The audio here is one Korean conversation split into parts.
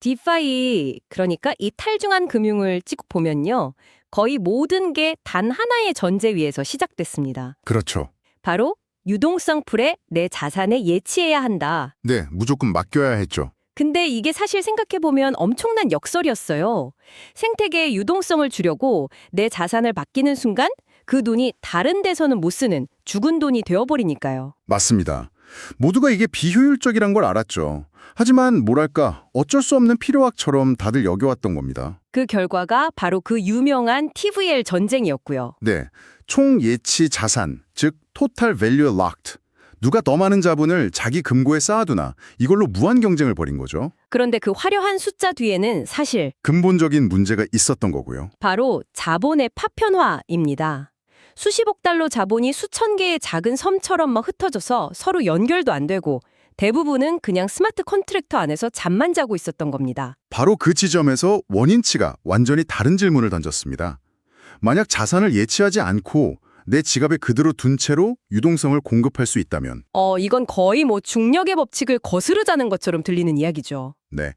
디파이, 그러니까 이 탈중한 금융을 쭉 보면요. 거의 모든 게 단 하나의 전제 위에서 시작됐습니다. 그렇죠. 바로 유동성 풀에 내 자산에 예치해야 한다. 네, 무조건 맡겨야 했죠. 근데 이게 사실 생각해보면 엄청난 역설이었어요. 생태계의 유동성을 주려고 내 자산을 맡기는 순간 그 돈이 다른 데서는 못 쓰는 죽은 돈이 되어버리니까요. 맞습니다. 모두가 이게 비효율적이란 걸 알았죠. 하지만 뭐랄까 어쩔 수 없는 필요악처럼 다들 여겨왔던 겁니다. 그 결과가 바로 그 유명한 TVL 전쟁이었고요. 네, 총 예치 자산, 즉 토탈 밸류 락드. 누가 더 많은 자본을 자기 금고에 쌓아두나 이걸로 무한 경쟁을 벌인 거죠. 그런데 그 화려한 숫자 뒤에는 사실 근본적인 문제가 있었던 거고요. 바로 자본의 파편화입니다. 수십억 달러 자본이 수천 개의 작은 섬처럼 막 흩어져서 서로 연결도 안 되고 대부분은 그냥 스마트 컨트랙터 안에서 잠만 자고 있었던 겁니다. 바로 그 지점에서 원인치가 완전히 다른 질문을 던졌습니다. 만약 자산을 예치하지 않고 내 지갑에 그대로 둔 채로 유동성을 공급할 수 있다면 어, 이건 거의 뭐 중력의 법칙을 거스르자는 것처럼 들리는 이야기죠. 네.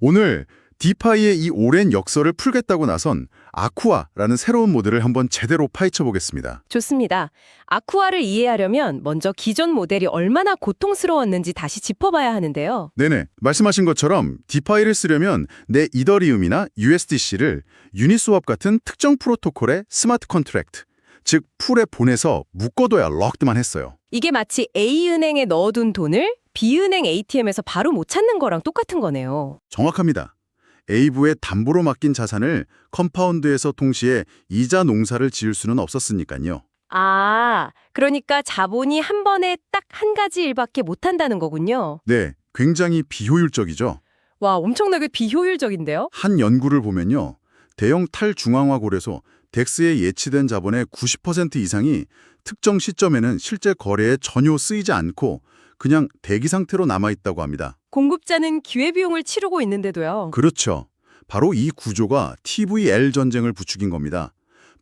오늘 디파이의 이 오랜 역설을 풀겠다고 나선 아쿠아라는 새로운 모델을 한번 제대로 파헤쳐 보겠습니다. 좋습니다. 아쿠아를 이해하려면 먼저 기존 모델이 얼마나 고통스러웠는지 다시 짚어봐야 하는데요. 네네. 말씀하신 것처럼 디파이를 쓰려면 내 이더리움이나 USDC를 유니스왑 같은 특정 프로토콜의 스마트 컨트랙트, 즉 풀에 보내서 묶어둬야 럭드만 했어요. 이게 마치 A은행에 넣어둔 돈을 B은행 ATM에서 바로 못 찾는 거랑 똑같은 거네요. 정확합니다. A부에 담보로 맡긴 자산을 컴파운드에서 동시에 이자 농사를 지을 수는 없었으니까요. 아, 그러니까 자본이 한 번에 딱 한 가지 일밖에 못 한다는 거군요. 네, 굉장히 비효율적이죠. 와, 엄청나게 비효율적인데요? 한 연구를 보면요. 대형 탈중앙화골에서 덱스에 예치된 자본의 90% 이상이 특정 시점에는 실제 거래에 전혀 쓰이지 않고 그냥 대기 상태로 남아있다고 합니다. 공급자는 기회비용을 치르고 있는데도요. 그렇죠. 바로 이 구조가 TVL 전쟁을 부추긴 겁니다.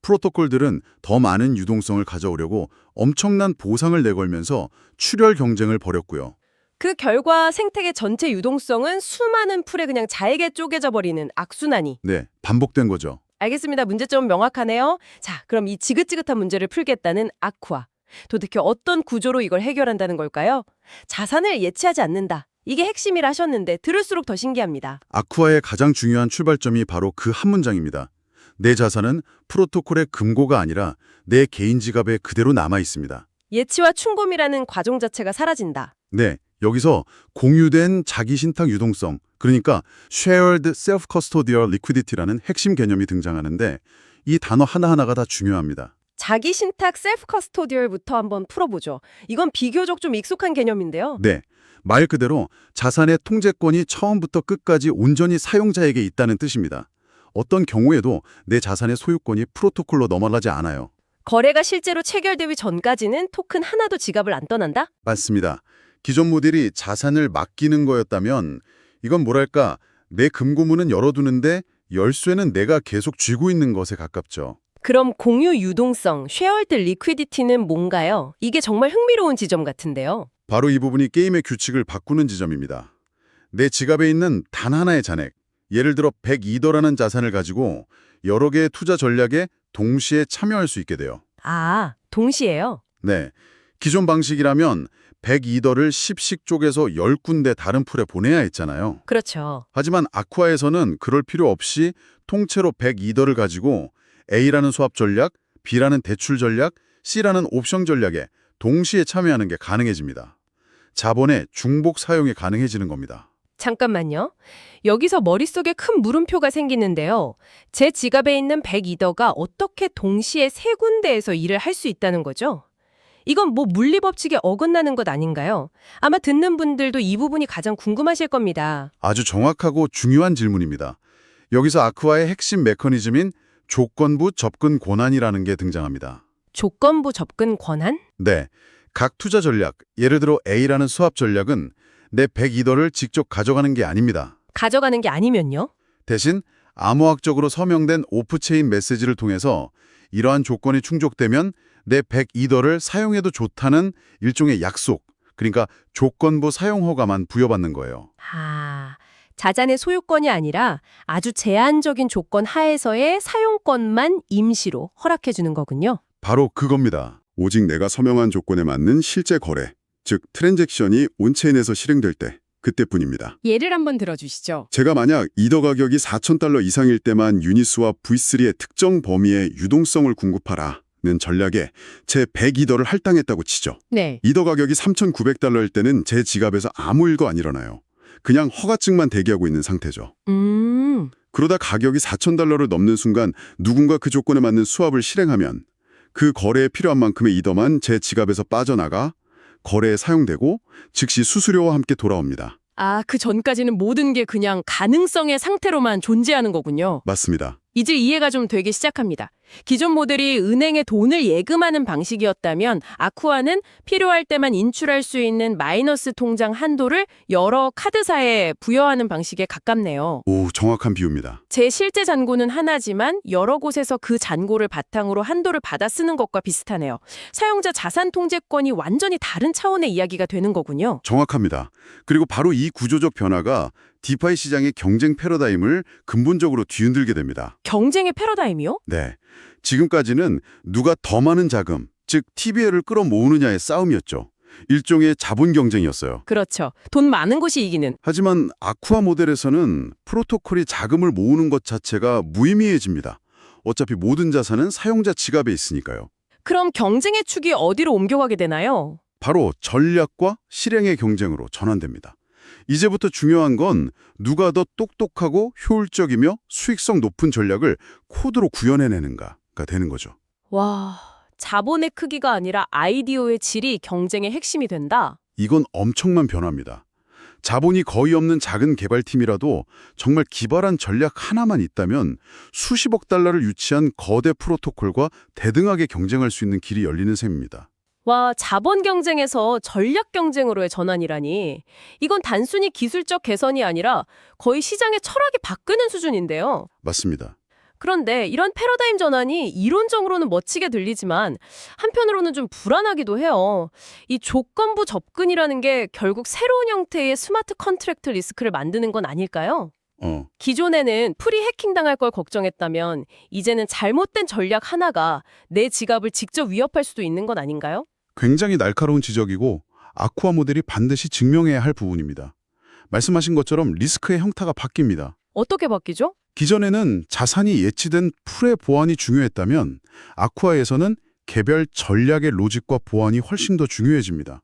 프로토콜들은 더 많은 유동성을 가져오려고 엄청난 보상을 내걸면서 출혈 경쟁을 벌였고요. 그 결과 생태계 전체 유동성은 수많은 풀에 그냥 잘게 쪼개져 버리는 악순환이. 네, 반복된 거죠. 알겠습니다. 문제점은 명확하네요. 자, 그럼 이 지긋지긋한 문제를 풀겠다는 아쿠아. 도대체 어떤 구조로 이걸 해결한다는 걸까요? 자산을 예치하지 않는다. 이게 핵심이라 하셨는데 들을수록 더 신기합니다. 아쿠아의 가장 중요한 출발점이 바로 그 한 문장입니다. 내 자산은 프로토콜의 금고가 아니라 내 개인 지갑에 그대로 남아 있습니다. 예치와 충곰이라는 과정 자체가 사라진다. 네, 여기서 공유된 자기 신탁 유동성, 그러니까 shared self-custodial liquidity라는 핵심 개념이 등장하는데 이 단어 하나하나가 다 중요합니다. 자기 신탁 셀프 커스토디얼부터 한번 풀어보죠. 이건 비교적 좀 익숙한 개념인데요. 네, 말 그대로 자산의 통제권이 처음부터 끝까지 온전히 사용자에게 있다는 뜻입니다. 어떤 경우에도 내 자산의 소유권이 프로토콜로 넘어가지 않아요. 거래가 실제로 체결되기 전까지는 토큰 하나도 지갑을 안 떠난다? 맞습니다. 기존 모델이 자산을 맡기는 거였다면 이건 뭐랄까 내 금고문은 열어두는데 열쇠는 내가 계속 쥐고 있는 것에 가깝죠. 그럼 공유 유동성, 쉐어드 리퀴디티는 뭔가요? 이게 정말 흥미로운 지점 같은데요. 바로 이 부분이 게임의 규칙을 바꾸는 지점입니다. 내 지갑에 있는 단 하나의 잔액, 예를 들어 102더라는 자산을 가지고 여러 개의 투자 전략에 동시에 참여할 수 있게 돼요. 아, 동시에요? 네, 기존 방식이라면 102더를 10씩 쪼개서 10군데 다른 풀에 보내야 했잖아요. 그렇죠. 하지만 아쿠아에서는 그럴 필요 없이 통째로 102더를 가지고 A라는 수합 전략, B라는 대출 전략, C라는 옵션 전략에 동시에 참여하는 게 가능해집니다. 자본의 중복 사용이 가능해지는 겁니다. 잠깐만요. 여기서 머릿속에 큰 물음표가 생기는데요. 제 지갑에 있는 102더가 어떻게 동시에 세 군데에서 일을 할 수 있다는 거죠? 이건 뭐 물리법칙에 어긋나는 것 아닌가요? 아마 듣는 분들도 이 부분이 가장 궁금하실 겁니다. 아주 정확하고 중요한 질문입니다. 여기서 아쿠아의 핵심 메커니즘인 조건부 접근 권한이라는 게 등장합니다. 조건부 접근 권한? 네, 각 투자 전략, 예를 들어 A라는 수합 전략은 내 102더를 직접 가져가는 게 아닙니다. 가져가는 게 아니면요? 대신 암호학적으로 서명된 오프체인 메시지를 통해서 이러한 조건이 충족되면 내 102더를 사용해도 좋다는 일종의 약속, 그러니까 조건부 사용 허가만 부여받는 거예요. 아, 자산의 소유권이 아니라 아주 제한적인 조건 하에서의 사용권만 임시로 허락해 주는 거군요. 바로 그겁니다. 오직 내가 서명한 조건에 맞는 실제 거래, 즉 트랜잭션이 온체인에서 실행될 때 그때뿐입니다. 예를 한번 들어주시죠. 제가 만약 이더 가격이 4,000달러 이상일 때만 유니스와 V3의 특정 범위의 유동성을 공급하라 는 전략에 제 102더를 할당했다고 치죠. 네. 이더 가격이 3,900달러일 때는 제 지갑에서 아무 일도 안 일어나요. 그냥 허가증만 대기하고 있는 상태죠. 음, 그러다 가격이 4,000달러를 넘는 순간 누군가 그 조건에 맞는 수합을 실행하면 그 거래에 필요한 만큼의 이더만 제 지갑에서 빠져나가 거래에 사용되고 즉시 수수료와 함께 돌아옵니다. 아, 그 전까지는 모든 게 그냥 가능성의 상태로만 존재하는 거군요. 맞습니다. 이제 이해가 좀 되기 시작합니다. 기존 모델이 은행에 돈을 예금하는 방식이었다면 아쿠아는 필요할 때만 인출할 수 있는 마이너스 통장 한도를 여러 카드사에 부여하는 방식에 가깝네요. 오, 정확한 비유입니다. 제 실제 잔고는 하나지만 여러 곳에서 그 잔고를 바탕으로 한도를 받아 쓰는 것과 비슷하네요. 사용자 자산 통제권이 완전히 다른 차원의 이야기가 되는 거군요. 정확합니다. 그리고 바로 이 구조적 변화가 디파이 시장의 경쟁 패러다임을 근본적으로 뒤흔들게 됩니다. 경쟁의 패러다임이요? 네. 지금까지는 누가 더 많은 자금, 즉 TBL을 끌어모으느냐의 싸움이었죠. 일종의 자본 경쟁이었어요. 그렇죠. 돈 많은 곳이 이기는. 하지만 아쿠아 모델에서는 프로토콜이 자금을 모으는 것 자체가 무의미해집니다. 어차피 모든 자산은 사용자 지갑에 있으니까요. 그럼 경쟁의 축이 어디로 옮겨가게 되나요? 바로 전략과 실행의 경쟁으로 전환됩니다. 이제부터 중요한 건 누가 더 똑똑하고 효율적이며 수익성 높은 전략을 코드로 구현해내는가가 되는 거죠. 와, 자본의 크기가 아니라 아이디어의 질이 경쟁의 핵심이 된다. 이건 엄청난 변화입니다. 자본이 거의 없는 작은 개발팀이라도 정말 기발한 전략 하나만 있다면 수십억 달러를 유치한 거대 프로토콜과 대등하게 경쟁할 수 있는 길이 열리는 셈입니다. 와, 자본 경쟁에서 전략 경쟁으로의 전환이라니. 이건 단순히 기술적 개선이 아니라 거의 시장의 철학이 바뀌는 수준인데요. 맞습니다. 그런데 이런 패러다임 전환이 이론적으로는 멋지게 들리지만 한편으로는 좀 불안하기도 해요. 이 조건부 접근이라는 게 결국 새로운 형태의 스마트 컨트랙트 리스크를 만드는 건 아닐까요? 어, 기존에는 프리 해킹 당할 걸 걱정했다면 이제는 잘못된 전략 하나가 내 지갑을 직접 위협할 수도 있는 건 아닌가요? 굉장히 날카로운 지적이고 아쿠아 모델이 반드시 증명해야 할 부분입니다. 말씀하신 것처럼 리스크의 형태가 바뀝니다. 어떻게 바뀌죠? 기존에는 자산이 예치된 풀의 보안이 중요했다면 아쿠아에서는 개별 전략의 로직과 보안이 훨씬 더 중요해집니다.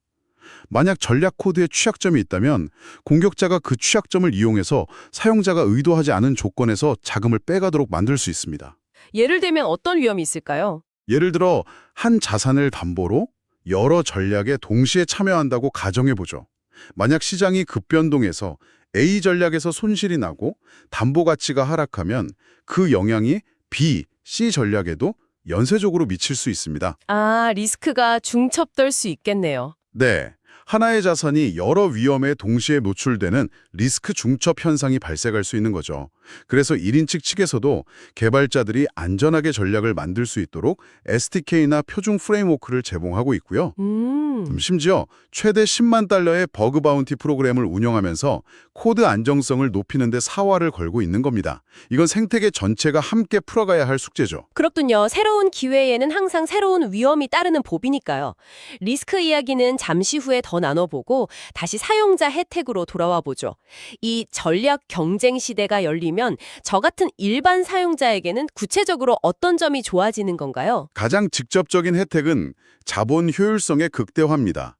만약 전략 코드에 취약점이 있다면 공격자가 그 취약점을 이용해서 사용자가 의도하지 않은 조건에서 자금을 빼가도록 만들 수 있습니다. 예를 들면 어떤 위험이 있을까요? 예를 들어 한 자산을 담보로 여러 전략에 동시에 참여한다고 가정해보죠. 만약 시장이 급변동해서 A 전략에서 손실이 나고 담보 가치가 하락하면 그 영향이 B, C 전략에도 연쇄적으로 미칠 수 있습니다. 아, 리스크가 중첩될 수 있겠네요. 네. 하나의 자산이 여러 위험에 동시에 노출되는 리스크 중첩 현상이 발생할 수 있는 거죠. 그래서 1인 측 측에서도 개발자들이 안전하게 전략을 만들 수 있도록 SDK나 표준 프레임워크를 제공하고 있고요. 음. 심지어 최대 10만 달러의 버그 바운티 프로그램을 운영하면서 코드 안정성을 높이는 데 사활을 걸고 있는 겁니다. 이건 생태계 전체가 함께 풀어가야 할 숙제죠. 그렇군요. 새로운 기회에는 항상 새로운 위험이 따르는 법이니까요. 리스크 이야기는 잠시 후에 더 나눠보고 다시 사용자 혜택으로 돌아와 보죠. 이 전략 경쟁 시대가 열리면 저 같은 일반 사용자에게는 구체적으로 어떤 점이 좋아지는 건가요? 가장 직접적인 혜택은 자본 효율성의 극대화입니다.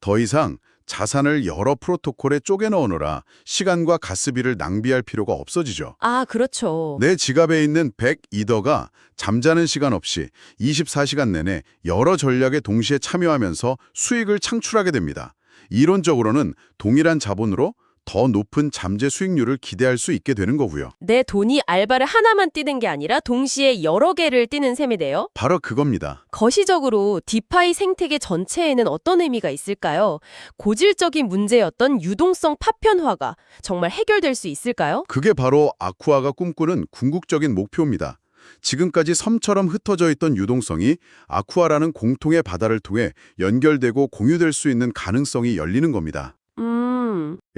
더 이상 자산을 여러 프로토콜에 쪼개 넣으느라 시간과 가스비를 낭비할 필요가 없어지죠. 아, 그렇죠. 내 지갑에 있는 100이더가 잠자는 시간 없이 24시간 내내 여러 전략에 동시에 참여하면서 수익을 창출하게 됩니다. 이론적으로는 동일한 자본으로 더 높은 잠재 수익률을 기대할 수 있게 되는 거고요. 내 돈이 알바를 하나만 뛰는 게 아니라 동시에 여러 개를 뛰는 셈이네요. 바로 그겁니다. 거시적으로 디파이 생태계 전체에는 어떤 의미가 있을까요? 고질적인 문제였던 유동성 파편화가 정말 해결될 수 있을까요? 그게 바로 아쿠아가 꿈꾸는 궁극적인 목표입니다. 지금까지 섬처럼 흩어져 있던 유동성이 아쿠아라는 공통의 바다를 통해 연결되고 공유될 수 있는 가능성이 열리는 겁니다.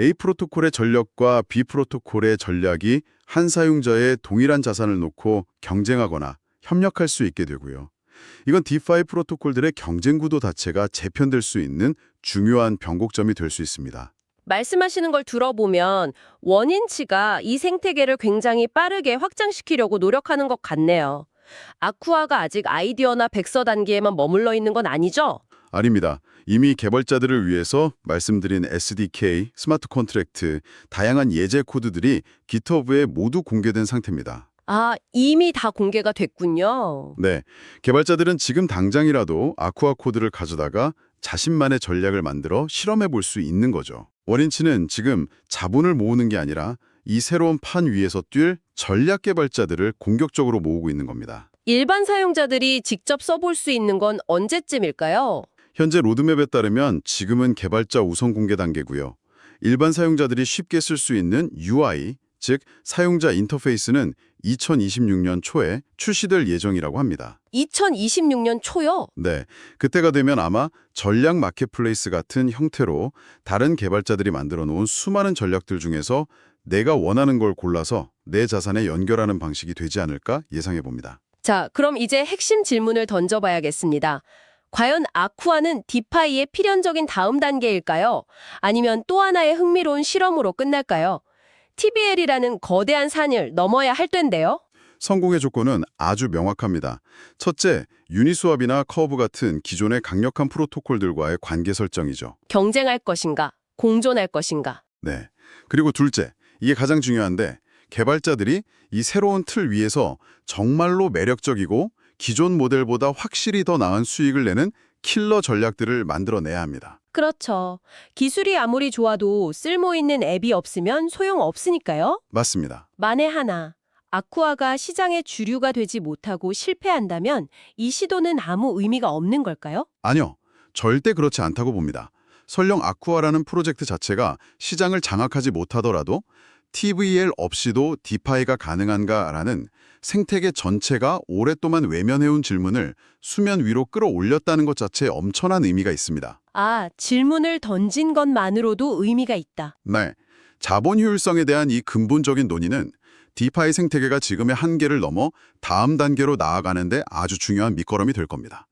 A 프로토콜의 전력과 B 프로토콜의 전략이 한 사용자의 동일한 자산을 놓고 경쟁하거나 협력할 수 있게 되고요. 이건 D5 프로토콜들의 경쟁 구도 자체가 재편될 수 있는 중요한 변곡점이 될 수 있습니다. 말씀하시는 걸 들어보면 원인치가 이 생태계를 굉장히 빠르게 확장시키려고 노력하는 것 같네요. 아쿠아가 아직 아이디어나 백서 단계에만 머물러 있는 건 아니죠? 아닙니다. 이미 개발자들을 위해서 말씀드린 SDK, 스마트 컨트랙트, 다양한 예제 코드들이 GitHub에 모두 공개된 상태입니다. 아, 이미 다 공개가 됐군요. 네, 개발자들은 지금 당장이라도 아쿠아 코드를 가져다가 자신만의 전략을 만들어 실험해 볼 수 있는 거죠. 원인치는 지금 자본을 모으는 게 아니라 이 새로운 판 위에서 뛸 전략 개발자들을 공격적으로 모으고 있는 겁니다. 일반 사용자들이 직접 써볼 수 있는 건 언제쯤일까요? 현재 로드맵에 따르면 지금은 개발자 우선 공개 단계고요. 일반 사용자들이 쉽게 쓸 수 있는 UI, 즉 사용자 인터페이스는 2026년 초에 출시될 예정이라고 합니다. 2026년 초요? 네, 그때가 되면 아마 전략 마켓플레이스 같은 형태로 다른 개발자들이 만들어 놓은 수많은 전략들 중에서 내가 원하는 걸 골라서 내 자산에 연결하는 방식이 되지 않을까 예상해 봅니다. 자, 그럼 이제 핵심 질문을 던져봐야겠습니다. 과연 아쿠아는 디파이의 필연적인 다음 단계일까요? 아니면 또 하나의 흥미로운 실험으로 끝날까요? TBL이라는 거대한 산을 넘어야 할 텐데요. 성공의 조건은 아주 명확합니다. 첫째, 유니스왑이나 커브 같은 기존의 강력한 프로토콜들과의 관계 설정이죠. 경쟁할 것인가, 공존할 것인가. 네. 그리고 둘째, 이게 가장 중요한데 개발자들이 이 새로운 틀 위에서 정말로 매력적이고 기존 모델보다 확실히 더 나은 수익을 내는 킬러 전략들을 만들어내야 합니다. 그렇죠. 기술이 아무리 좋아도 쓸모 있는 앱이 없으면 소용 없으니까요. 맞습니다. 만에 하나, 아쿠아가 시장의 주류가 되지 못하고 실패한다면 이 시도는 아무 의미가 없는 걸까요? 아니요. 절대 그렇지 않다고 봅니다. 설령 아쿠아라는 프로젝트 자체가 시장을 장악하지 못하더라도 TVL 없이도 디파이가 가능한가라는 생태계 전체가 오랫동안 외면해온 질문을 수면 위로 끌어올렸다는 것 자체에 엄청난 의미가 있습니다. 아, 질문을 던진 것만으로도 의미가 있다. 네. 자본 효율성에 대한 이 근본적인 논의는 디파이 생태계가 지금의 한계를 넘어 다음 단계로 나아가는데 아주 중요한 밑거름이 될 겁니다.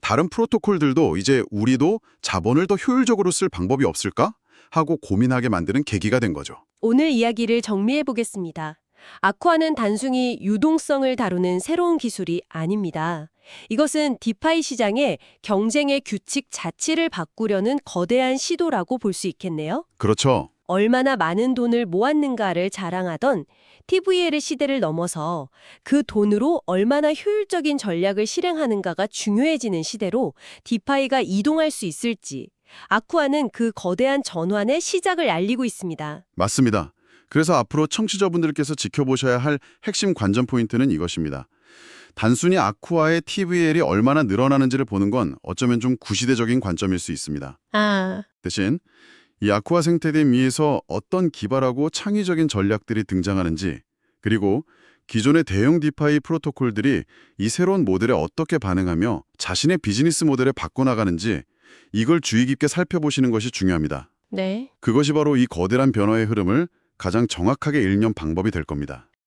다른 프로토콜들도 이제 우리도 자본을 더 효율적으로 쓸 방법이 없을까? 하고 고민하게 만드는 계기가 된 거죠. 오늘 이야기를 정리해 보겠습니다. 아쿠아는 단순히 유동성을 다루는 새로운 기술이 아닙니다. 이것은 디파이 시장의 경쟁의 규칙 자체를 바꾸려는 거대한 시도라고 볼 수 있겠네요. 그렇죠. 얼마나 많은 돈을 모았는가를 자랑하던 TVL의 시대를 넘어서 그 돈으로 얼마나 효율적인 전략을 실행하는가가 중요해지는 시대로 디파이가 이동할 수 있을지 아쿠아는 그 거대한 전환의 시작을 알리고 있습니다. 맞습니다. 그래서 앞으로 청취자분들께서 지켜보셔야 할 핵심 관전 포인트는 이것입니다. 단순히 아쿠아의 TVL이 얼마나 늘어나는지를 보는 건 어쩌면 좀 구시대적인 관점일 수 있습니다. 아, 대신 이 아쿠아 생태계 위에서 어떤 기발하고 창의적인 전략들이 등장하는지 그리고 기존의 대형 디파이 프로토콜들이 이 새로운 모델에 어떻게 반응하며 자신의 비즈니스 모델에 바꿔나가는지 이걸 주의 깊게 살펴보시는 것이 중요합니다. 네. 그것이 바로 이 거대한 변화의 흐름을 가장 정확하게 읽는 방법이 될 겁니다.